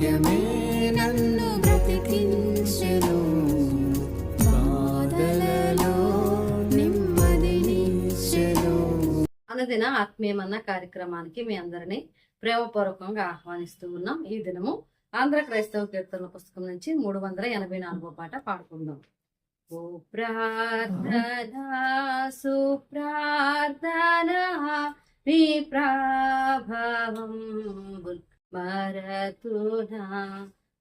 వాక్యమే నన్ను బ్రతికించెను. బాధలలో నెమ్మదినిచ్చెను అనుదిన ఆత్మీయమన్న కార్యక్రమానికి మీ అందరినీ ప్రేమపూర్వకంగా ఆహ్వానిస్తూ ఉన్నాం. ఈ దినము ఆంధ్ర క్రైస్తవ కీర్తనల పుస్తకం నుంచి మూడు వందల ఎనభై నాలుగో పాట పాడుకుందాం. ఓ ప్రార్థన సుప్రార్థన నీ ప్రాభవం మరతునా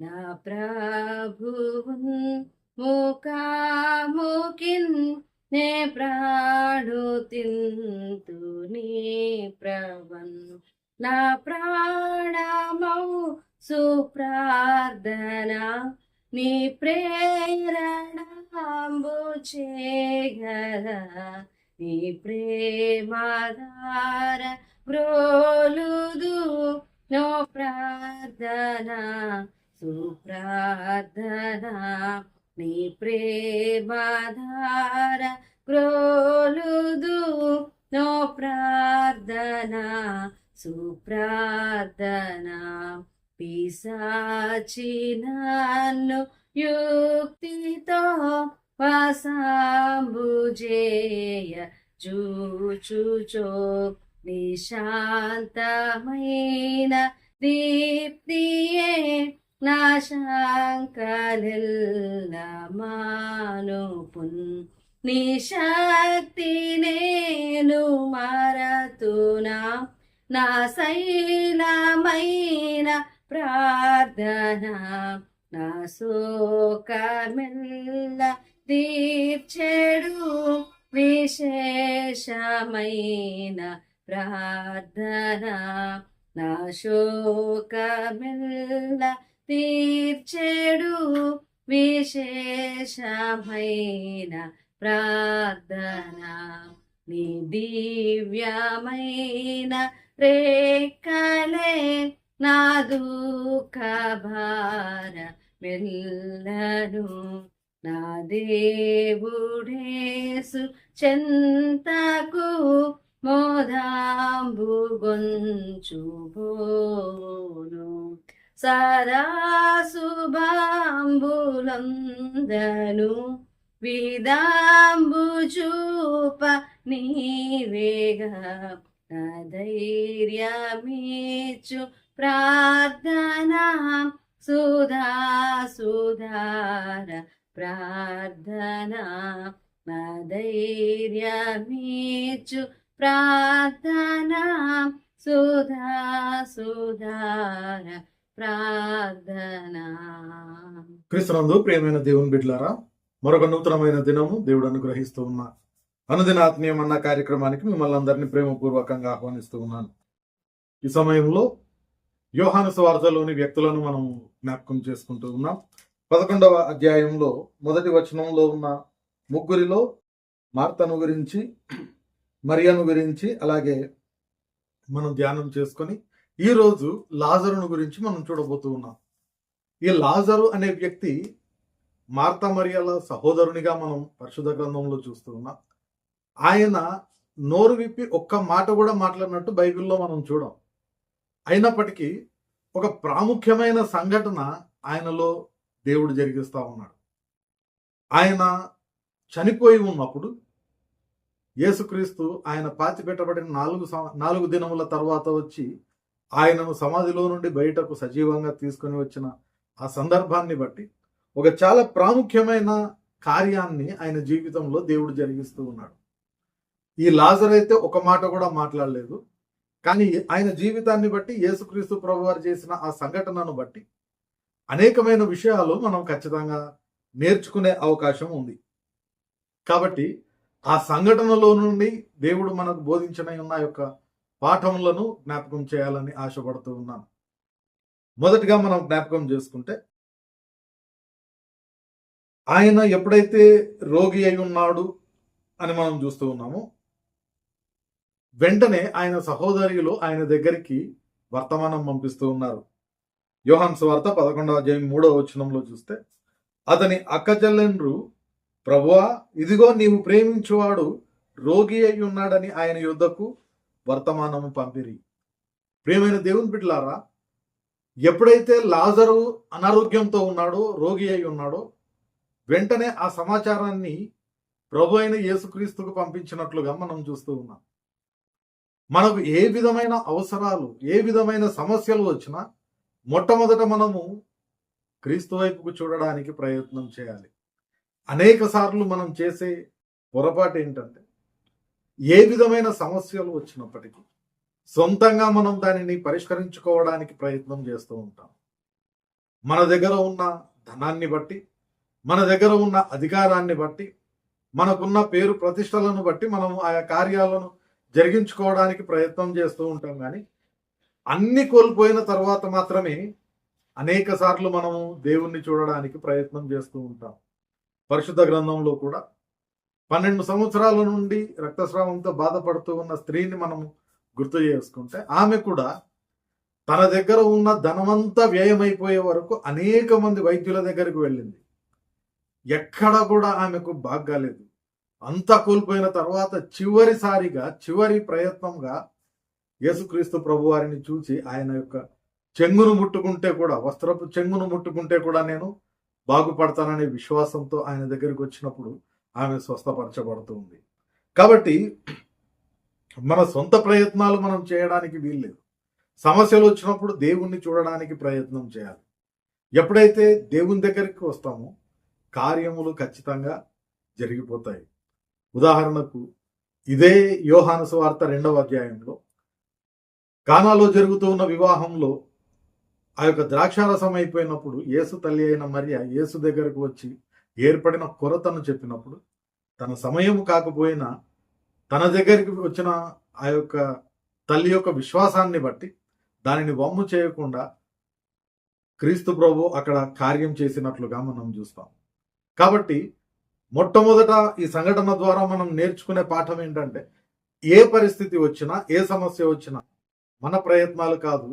నా ప్రభువున్ ముఖాముఖిన్ నే ప్రాణు తింతు నీ ప్రవన్. నా ప్రాణమౌ సుప్రార్థన నీ ప్రేరణాంబు చేయగల నీ ప్రేమాధార బ్రోలుదు నో ప్రార్థన సుప్రార్థన నీ ప్రేమధార క్రోలుదు నో ప్రార్థన సుప్రార్థన పిశాచి నన్ను యుక్తితో వసాంబుజేయ చూచుచో నిశాంతమైన దీప్తియే నా శంకలిల్ల మానుపున్ నీ నేను మరతునా నా శైలమైన ప్రార్థన నా శోకమిల్ల తీర్చెడు విశేషమైన ప్రార్థన నా శోకమిల్ల తీర్చెడు విశేషమైన ప్రార్థన. నీ దివ్యమైన రేఖలే నా దుఃఖ భార మెల్లను. నా దేవుడేసు చెంతకు మోదాంబు గొంచుబోను సదా విదాంబు చూప నీవేగా. ధైర్యమీచు ప్రార్థనా సుధా సుధార ప్రార్థనా. నా ధైర్యమీచు ప్రార్థనా సుధా సుధార ప్రార్థనా. క్రీస్తునందు ప్రియమైన దేవుని బిడ్డలారా మరొక నూతనమైన దినము దేవుడు అనుగ్రహిస్తూ ఉన్నా. అనుదిన ఆత్మీయం అన్న కార్యక్రమానికి మిమ్మల్ని అందరినీ ప్రేమపూర్వకంగా ఆహ్వానిస్తూ ఉన్నాను. ఈ సమయంలో యోహాను స్వార్థలోని వ్యక్తులను మనం జ్ఞాపకం చేసుకుంటూ ఉన్నాం. పదకొండవ అధ్యాయంలో మొదటి వచనంలో ఉన్న ముగ్గురిలో మార్తను గురించి మరియను గురించి అలాగే మనం ధ్యానం చేసుకొని ఈరోజు లాజరును గురించి మనం చూడబోతూ ఉన్నాం. ఈ లాజరు అనే వ్యక్తి మార్త మరియల సహోదరునిగా మనం పరిశుద్ధ గ్రంథంలో చూస్తూ ఉన్నాం. ఆయన నోరు విప్పి ఒక్క మాట కూడా మాట్లాడినట్టు బైబిల్లో మనం చూడం. అయినప్పటికీ ఒక ప్రాముఖ్యమైన సంఘటన ఆయనలో దేవుడు జరిగిస్తూ ఉన్నాడు. ఆయన చనిపోయి ఉన్నప్పుడు యేసుక్రీస్తు ఆయన పాతి పెట్టబడిన నాలుగు నాలుగు దినముల తర్వాత వచ్చి ఆయనను సమాధిలో నుండి బయటకు సజీవంగా తీసుకొని వచ్చిన ఆ సందర్భాన్ని బట్టి ఒక చాలా ప్రాముఖ్యమైన కార్యాన్ని ఆయన జీవితంలో దేవుడు జరిగిస్తూ ఉన్నాడు. ఈ లాజర్ అయితే ఒక మాట కూడా మాట్లాడలేదు. కానీ ఆయన జీవితాన్ని బట్టి యేసుక్రీస్తు ప్రభు వారు చేసిన ఆ సంఘటనను బట్టి అనేకమైన విషయాలు మనం ఖచ్చితంగా నేర్చుకునే అవకాశం ఉంది. కాబట్టి ఆ సంఘటనలో నుండి దేవుడు మనకు బోధించిన ఉన్న యొక్క పాఠములను జ్ఞాపకం చేయాలని ఆశపడుతూ ఉన్నాను. మొదటిగా మనం జ్ఞాపకం చేసుకుంటే ఆయన ఎప్పుడైతే రోగి అయి ఉన్నాడు అని మనం చూస్తూ ఉన్నామో వెంటనే ఆయన సహోదరులు ఆయన దగ్గరికి వర్తమానం పంపిస్తూ ఉన్నారు. యోహాన్ వార్త పదకొండవ అధ్యాయం మూడవ వచనంలో చూస్తే అతని అక్కచెల్లెండ్రు ప్రభువా ఇదిగో నీవు ప్రేమించువాడు రోగి అయి ఉన్నాడని ఆయన యుద్ధకు వర్తమానము పంపిరి. ప్రియమైన దేవుని బిడ్డలారా ఎప్పుడైతే లాజరు అనారోగ్యంతో ఉన్నాడో రోగి అయి ఉన్నాడో వెంటనే ఆ సమాచారాన్ని ప్రభు అయిన యేసుక్రీస్తుకు పంపించినట్లుగా మనం చూస్తూ ఉన్నాం. మనకు ఏ విధమైన అవసరాలు ఏ విధమైన సమస్యలు వచ్చినా మొట్టమొదట మనము క్రీస్తు వైపుకు చూడడానికి ప్రయత్నం చేయాలి. అనేక సార్లు మనం చేసే పొరపాటు ఏంటంటే ఏ విధమైన సమస్యలు వచ్చినప్పటికీ సొంతంగా మనం దానిని పరిష్కరించుకోవడానికి ప్రయత్నం చేస్తూ ఉంటాం. మన దగ్గర ఉన్న ధనాన్ని బట్టి మన దగ్గర ఉన్న అధికారాన్ని బట్టి మనకున్న పేరు ప్రతిష్టలను బట్టి మనం ఆయా కార్యాలను జరిగించుకోవడానికి ప్రయత్నం చేస్తూ ఉంటాం కానీ అన్ని కోల్పోయిన తర్వాత మాత్రమే అనేక సార్లు మనము దేవుణ్ణి చూడడానికి ప్రయత్నం చేస్తూ ఉంటాం. పరిశుద్ధ గ్రంథంలో కూడా పన్నెండు సంవత్సరాల నుండి రక్తస్రావంతో బాధపడుతూ ఉన్న స్త్రీని మనము గుర్తు చేసుకుంటే ఆమె కూడా తన దగ్గర ఉన్న ధనమంతా వ్యయమైపోయే వరకు అనేక మంది వైద్యుల దగ్గరికి వెళ్ళింది. ఎక్కడ కూడా ఆమెకు బాగాలేదు అంతా కోల్పోయిన తర్వాత చివరిసారిగా చివరి ప్రయత్నంగా యేసుక్రీస్తు ప్రభువారిని చూసి ఆయన యొక్క చెంగును ముట్టుకుంటే కూడా వస్త్రపు చెంగును ముట్టుకుంటే కూడా నేను బాగుపడతాననే విశ్వాసంతో ఆయన దగ్గరికి వచ్చినప్పుడు ఆమె స్వస్థపరచబడుతుంది కాబట్టి మన సొంత ప్రయత్నాలు మనం చేయడానికి వీల్లేదు. సమస్యలు వచ్చినప్పుడు దేవుణ్ణి చూడడానికి ప్రయత్నం చేయాలి. ఎప్పుడైతే దేవుని దగ్గరికి వస్తామో కార్యములు ఖచ్చితంగా జరిగిపోతాయి. ఉదాహరణకు ఇదే యోహాను వార్త రెండవ అధ్యాయంలో కానాలో జరుగుతూ ఉన్న వివాహంలో ఆ యొక్క ద్రాక్షారసం అయిపోయినప్పుడు యేసు తల్లి అయిన మరియ యేసు దగ్గరకు వచ్చి ఏర్పడిన కొరతను చెప్పినప్పుడు తన సమయం కాకపోయినా తన దగ్గరికి వచ్చిన ఆ యొక్క తల్లి యొక్క విశ్వాసాన్ని బట్టి దానిని వమ్ము చేయకుండా క్రీస్తు ప్రభు అక్కడ కార్యం చేసినట్లుగా మనం చూస్తాం. కాబట్టి మొట్టమొదట ఈ సంఘటన ద్వారా మనం నేర్చుకునే పాఠం ఏంటంటే ఏ పరిస్థితి వచ్చినా ఏ సమస్య వచ్చినా మన ప్రయత్నాలు కాదు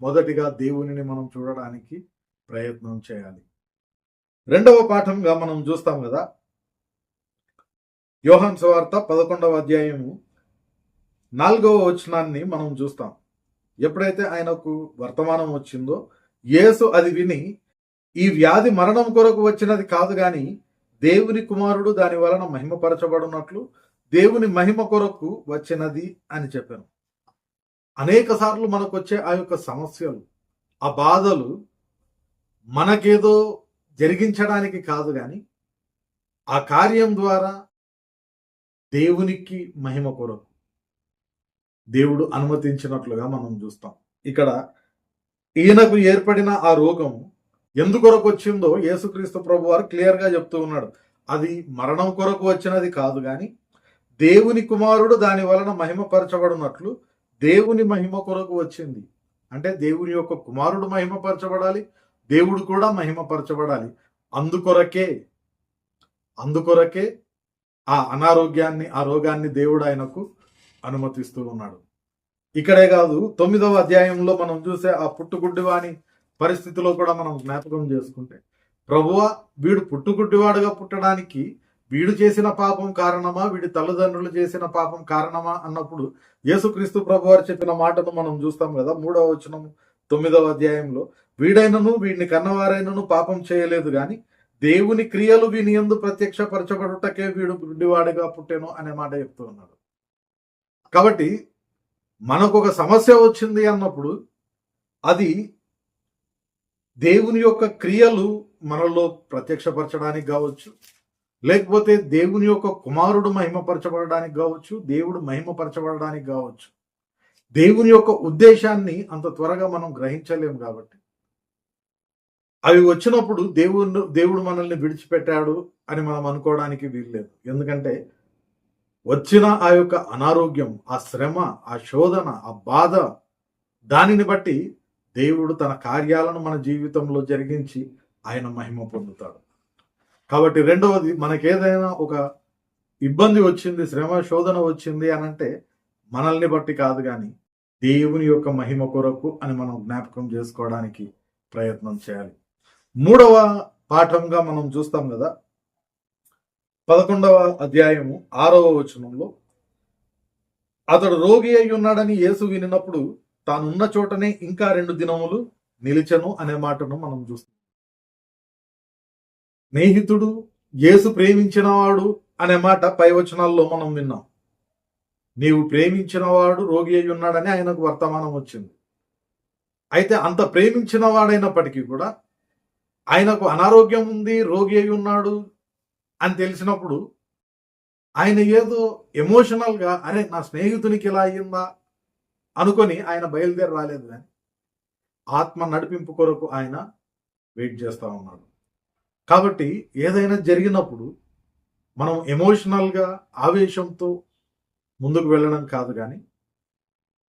మొదటిగా దేవునిని మనం చూడడానికి ప్రయత్నం చేయాలి. రెండవ పాఠంగా మనం చూస్తాం కదా యోహన్ సువార్త పదకొండవ అధ్యాయము నాలుగవ వచనాన్ని మనం చూస్తాం. ఎప్పుడైతే ఆయనకు వర్తమానం వచ్చిందో యేసు అది విని ఈ వ్యాధి మరణం కొరకు వచ్చినది కాదు గాని దేవుని కుమారుడు దాని వలన మహిమపరచబడినట్లు దేవుని మహిమ కొరకు వచ్చినది అని చెప్పాను. అనేక సార్లు మనకు వచ్చే ఆ యొక్క సమస్యలు ఆ బాధలు మనకేదో జరిగించడానికి కాదు కానీ ఆ కార్యం ద్వారా దేవునికి మహిమ కొరకు దేవుడు అనుమతించినట్లుగా మనం చూస్తాం. ఇక్కడ ఈయనకు ఏర్పడిన ఆ రోగం ఎందుకొరకు వచ్చిందో యేసుక్రీస్తు ప్రభు వారు క్లియర్గా చెప్తూ ఉన్నాడు. అది మరణం కొరకు వచ్చినది కాదు కానీ దేవుని కుమారుడు దాని వలన మహిమపరచబడినట్లు దేవుని మహిమ కొరకు వచ్చింది. అంటే దేవుని యొక్క కుమారుడు మహిమపరచబడాలి దేవుడు కూడా మహిమపరచబడాలి. అందుకొరకే అందుకొరకే ఆ అనారోగ్యాన్ని ఆ రోగాన్ని దేవుడు ఆయనకు అనుమతిస్తూ ఉన్నాడు. ఇక్కడే కాదు తొమ్మిదవ అధ్యాయంలో మనం చూసే ఆ పుట్టుగుడ్డివాని పరిస్థితిలో కూడా మనం జ్ఞాపకం చేసుకుంటే ప్రభువ వీడు పుట్టుగుడ్డివాడుగా పుట్టడానికి వీడు చేసిన పాపం కారణమా? వీడి తల్లిదండ్రులు చేసిన పాపం కారణమా? అన్నప్పుడు యేసుక్రీస్తు ప్రభు వారు చెప్పిన మాటను మనం చూస్తాం కదా మూడవ వచనం తొమ్మిదవ అధ్యాయంలో. వీడైనను వీడిని కన్నవారైనను పాపం చేయలేదు గాని దేవుని క్రియలు వీని ఎందు ప్రత్యక్షపరచబడుటకే వీడు గుడ్డివాడిగా పుట్టెను అనే మాట చెప్తూ ఉన్నాడు. కాబట్టి మనకు ఒక సమస్య వచ్చింది అన్నప్పుడు అది దేవుని యొక్క క్రియలు మనలో ప్రత్యక్షపరచడానికి కావచ్చు లేకపోతే దేవుని యొక్క కుమారుడు మహిమపరచబడడానికి కావచ్చు దేవుడు మహిమపరచబడడానికి కావచ్చు. దేవుని యొక్క ఉద్దేశాన్ని అంత త్వరగా మనం గ్రహించలేము కాబట్టి. అవి వచ్చినప్పుడు దేవుడు దేవుడు మనల్ని విడిచిపెట్టాడు అని మనం అనుకోవడానికి వీల్లేదు. ఎందుకంటే వచ్చిన ఆ యొక్క అనారోగ్యం ఆ శ్రమ ఆ శోధన ఆ బాధ దానిని బట్టి దేవుడు తన కార్యాలను మన జీవితంలో జరిగించి ఆయన మహిమ పొందుతాడు. కాబట్టి రెండవది మనకేదైనా ఒక ఇబ్బంది వచ్చింది శ్రమ శోధన వచ్చింది అని అంటే మనల్ని బట్టి కాదు కానీ దేవుని యొక్క మహిమ కొరకు అని మనం జ్ఞాపకం చేసుకోవడానికి ప్రయత్నం చేయాలి. మూడవ పాఠంగా మనం చూస్తాం కదా పదకొండవ అధ్యాయము ఆరవ వచనంలో అతడు రోగి అయి ఉన్నాడని యేసు వినినప్పుడు తానున్న చోటనే ఇంకా రెండు దినములు నిలిచను అనే మాటను మనం చూస్తాం. స్నేహితుడు యేసు ప్రేమించినవాడు అనే మాట పై వచనాల్లో మనం విన్నాం. నీవు ప్రేమించినవాడు రోగి అయి ఉన్నాడని ఆయనకు వర్తమానం వచ్చింది. అయితే అంత ప్రేమించిన వాడైనప్పటికీ కూడా ఆయనకు అనారోగ్యం ఉంది రోగి అయి ఉన్నాడు అని తెలిసినప్పుడు ఆయన ఏదో ఎమోషనల్గా అరే నా స్నేహితునికి ఇలా అయ్యిందా? అనుకొని ఆయన బయలుదేరి రాలేదు కానీ ఆత్మ నడిపింపు కొరకు ఆయన వెయిట్ చేస్తూ ఉన్నాడు. కాబట్టి ఏదైనా జరిగినప్పుడు మనం ఎమోషనల్గా ఆవేశంతో ముందుకు వెళ్ళడం కాదు కానీ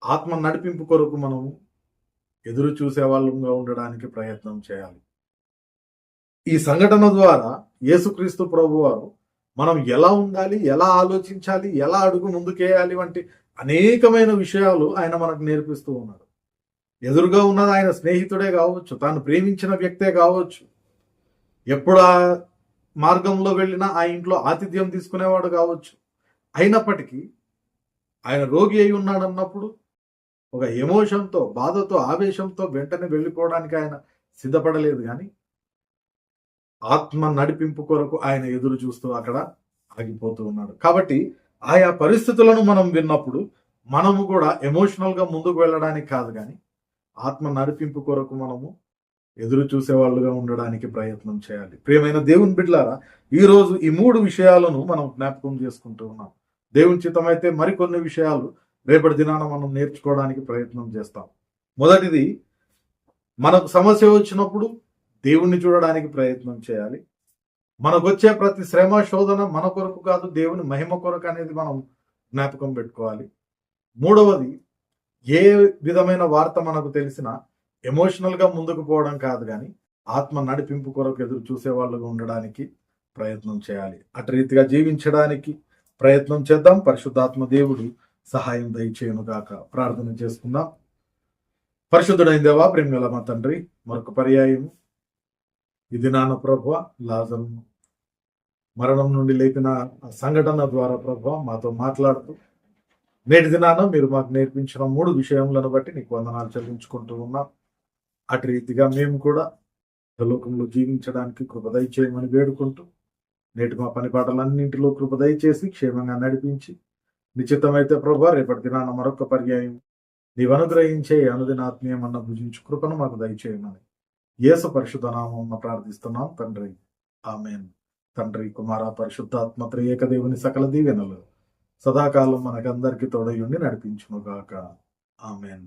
ఆత్మ నడిపింపు కొరకు మనము ఎదురు చూసే వాళ్ళంగా ఉండడానికి ప్రయత్నం చేయాలి. ఈ సంఘటన ద్వారా యేసుక్రీస్తు ప్రభువారు మనం ఎలా ఉండాలి ఎలా ఆలోచించాలి ఎలా అడుగు ముందుకేయాలి వంటి అనేకమైన విషయాలు ఆయన మనకు నేర్పిస్తూ ఉన్నాడు ఎదురుగా ఉన్నది ఆయన స్నేహితుడే కావచ్చు తాను ప్రేమించిన వ్యక్తే కావచ్చు ఎప్పుడు ఆ మార్గంలో వెళ్ళినా ఆ ఇంట్లో ఆతిథ్యం తీసుకునేవాడు కావచ్చు. అయినప్పటికీ ఆయన రోగి అయి ఉన్నాడు అన్నప్పుడు ఒక ఎమోషన్తో బాధతో ఆవేశంతో వెంటనే వెళ్ళిపోవడానికి ఆయన సిద్ధపడలేదు కానీ ఆత్మ నడిపింపు కొరకు ఆయన ఎదురు చూస్తూ అక్కడ ఆగిపోతూ ఉన్నాడు. కాబట్టి ఆయా పరిస్థితులను మనం విన్నప్పుడు మనము కూడా ఎమోషనల్గా ముందుకు వెళ్ళడానికి కాదు కానీ ఆత్మ నడిపింపు కొరకు మనము ఎదురు చూసేవాళ్ళుగా ఉండడానికి ప్రయత్నం చేయాలి. ప్రియమైన దేవుని బిడ్లారా ఈరోజు ఈ మూడు విషయాలను మనం జ్ఞాపకం చేసుకుంటూ ఉన్నాం. దేవుని చిత్తమైతే మరికొన్ని విషయాలు రేపటి దినాన మనం నేర్చుకోవడానికి ప్రయత్నం చేస్తాం. మొదటిది మనకు సమస్య వచ్చినప్పుడు దేవుణ్ణి చూడడానికి ప్రయత్నం చేయాలి. మనకు వచ్చే ప్రతి శ్రమ శోధన మన కొరకు కాదు దేవుని మహిమ కొరకు అనేది మనం జ్ఞాపకం పెట్టుకోవాలి. మూడవది ఏ విధమైన వార్త మనకు తెలిసినా ఎమోషనల్గా ముందుకు పోవడం కాదు కానీ ఆత్మ నడిపింపు కొరకు ఎదురు చూసే వాళ్ళుగా ఉండడానికి ప్రయత్నం చేయాలి. అటు రీతిగా జీవించడానికి ప్రయత్నం చేద్దాం. పరిశుద్ధాత్మ దేవుడు సహాయం దయచేయను గాక. ప్రార్థన చేసుకుందాం. పరిశుద్ధుడైన దేవా ప్రేమగల మా తండ్రి మరొక పర్యాయం ఇది నాన్న ప్రభు లాజన్ మరణం నుండి లేపిన సంఘటన ద్వారా ప్రభు మాతో మాట్లాడుతూ నేటి దినాన మీరు మాకు నేర్పించిన మూడు విషయములను బట్టి నీకు వందనాలు చెల్లించుకుంటూ ఉన్నాం. అటు రీతిగా మేము కూడా లోకంలో జీవించడానికి కృపదయ చేయమని వేడుకుంటూ నేటి మా పని పాటలన్నింటిలో కృపదయ చేసి క్షేమంగా నడిపించి నిశ్చితమైతే ప్రభు రేపటి దినాన మరొక పర్యాయం నీవు అనుగ్రహించే అనుదినాత్మీయం అన్న భుజించు కృపను మాకు దయచేయమని యేసు పరిశుద్ధ నామం ప్రార్థిస్తున్నాం తండ్రి. ఆమెన్. తండ్రి కుమార పరిశుద్ధాత్మ త్రియేక దేవుని సకల దీవెనలు సదాకాలం మనకందరికీ తోడయుండి నడిపించునుగాక ఆమెన్.